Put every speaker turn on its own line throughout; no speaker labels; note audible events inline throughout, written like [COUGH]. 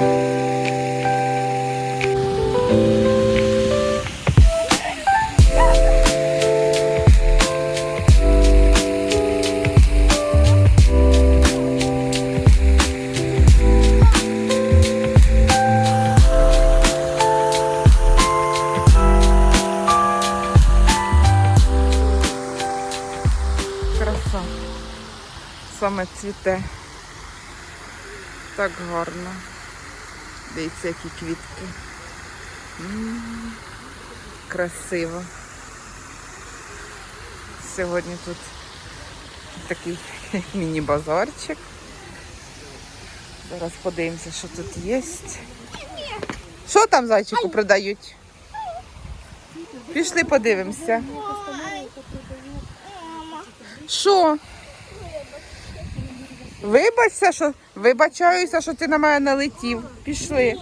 Краса. Саме цвіте. Так гарно. Дивіться, які квітки. Красиво. Сьогодні тут такий [LAUGHS] міні-базарчик. Зараз подивимося, що тут є. Що там зайчику продають? Пішли подивимося. Що? Вибачся, що вибачаюся, що ти на мене налетів. Пішли.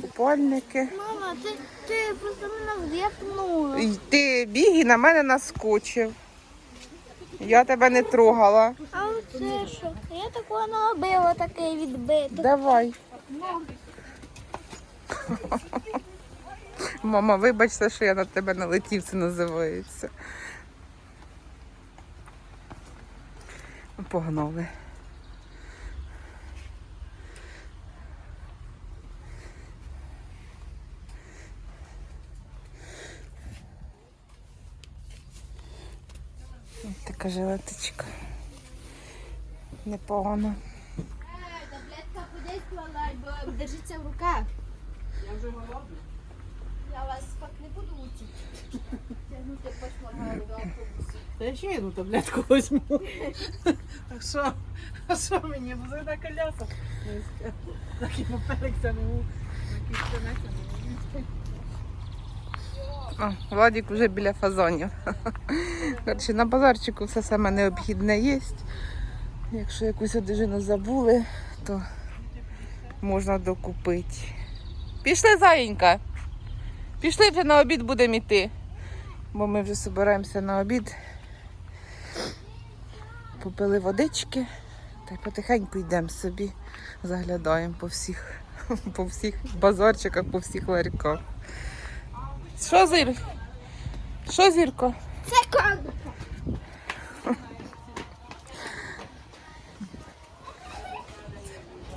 Купальники.
Мама, ти, ти просто мене в'єпнула.
І Ти біг і на мене наскочив. Я тебе не трогала.
А оце що? Я такого не робила, таке відбито.
Давай. Мама, вибачте, що я на тебе налетів, це називається. Погнали. Така жилеточка. Непогано.
Таблетка подействувала, бо держіться в руках. Я вже голодна. Я вас так не буду учити. Тягнути пошмагали до автобусу.
Та я ще одну таблетку візьму. Так що, а що мені, буде на колясах? Так і поперек це. Так і не
Владик вже біля фазонів. Коротше, на базарчику все саме необхідне є. Якщо якусь одежину забули, то можна докупити. Пішли, заєнька. Пішли вже на обід будемо йти. Бо ми вже збираємося на обід. Попили водички та й потихеньку йдемо собі, заглядаємо по всіх, [LAUGHS] по всіх базарчиках, по всіх ларьках. Що, Зір? Що, Зірко?
Це.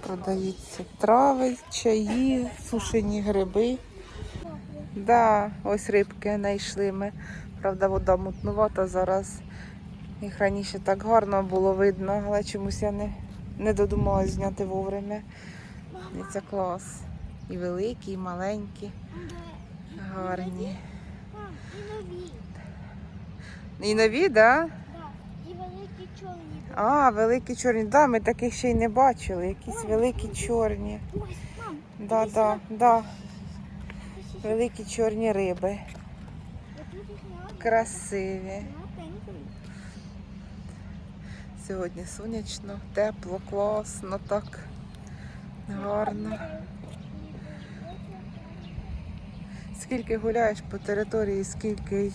Продаються трави, чаї, сушені гриби. Да, ось рибки знайшли ми. Правда, вода мутнувата зараз. Їх раніше так гарно було видно, але чомусь я не, не додумалась зняти вовремя. І це клас. І великі, і маленькі, гарні.
І нові.
Так? Да?
Да. І великі чорні.
А, великі чорні. Да, ми таких ще й не бачили. Якісь великі чорні.
Ось, мам,
Да, да, да. Великі чорні риби. Красиві. Сьогодні сонячно, тепло, класно, так. Гарно. Скільки гуляєш по території, скільки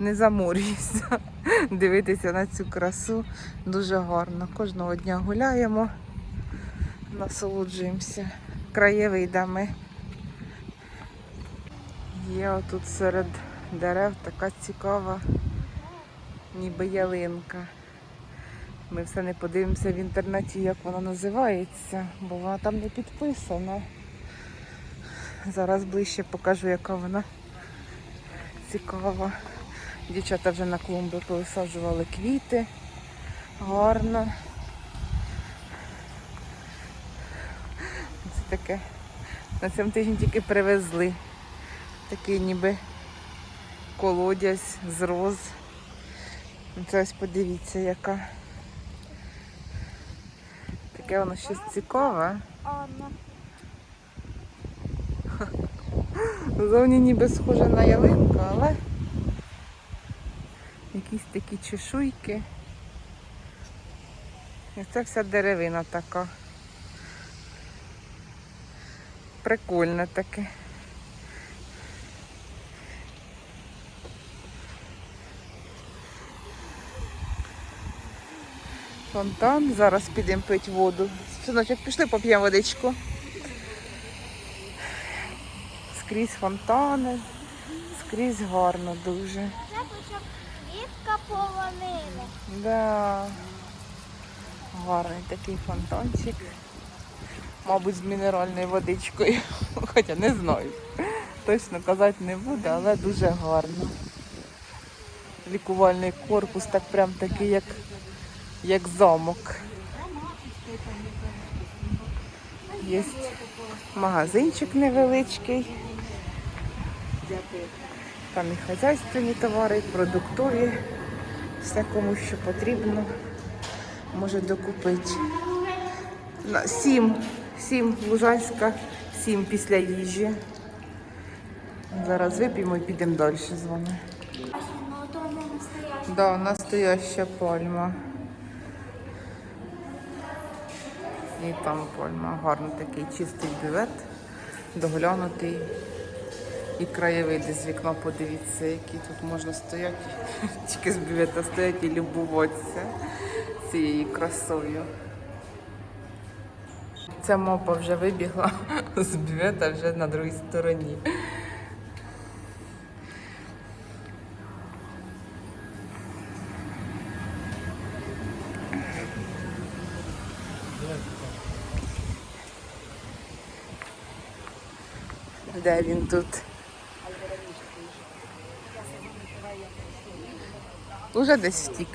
не заморюєшся. [LAUGHS] Дивитися на цю красу дуже гарно. Кожного дня гуляємо, насолоджуємося краєвидами. Є отут серед дерев така цікава, ніби ялинка. Ми все не подивимося в інтернеті, як вона називається, бо вона там не підписана. Зараз ближче покажу, яка вона цікава. Дівчата вже на клумби повисаджували квіти. Гарно. Це таке. На цьому тижні тільки привезли. Такий ніби колодязь з роз. Це ось подивіться, яка. Таке воно щось цікаве. Зовні ніби схоже на ялинку, але якісь такі чешуйки. І це вся деревина така. Прикольне таке. Фонтан. Зараз підемо пити воду. Синочок, пішли поп'ємо водичку. скрізь фонтани, скрізь гарно дуже.
Квітка полонина.
Да. Гарний такий фонтанчик. Мабуть, з мінеральною водичкою. [LAUGHS] Хоча не знаю. Точно казати не буду, але дуже гарно. Лікувальний корпус, так прям такий, як, як замок. Є магазинчик невеличкий. Там і хазяйственні товари, і продуктові. Все кому що потрібно, може докупити. Сім, сім Лужанська, сім після їжі. Зараз вип'ємо і підемо далі з вами.
Настояще.
Да, настояща пальма. І там пальма. Гарний такий чистий бювет, доглянутий. І краєвиди з вікна подивіться, які тут можна стояти, [LAUGHS] тільки з бювета стояти і любуватися цією красою. Ця мопа вже вибігла з бювета вже на другій стороні. Де він тут? Уже десь втік.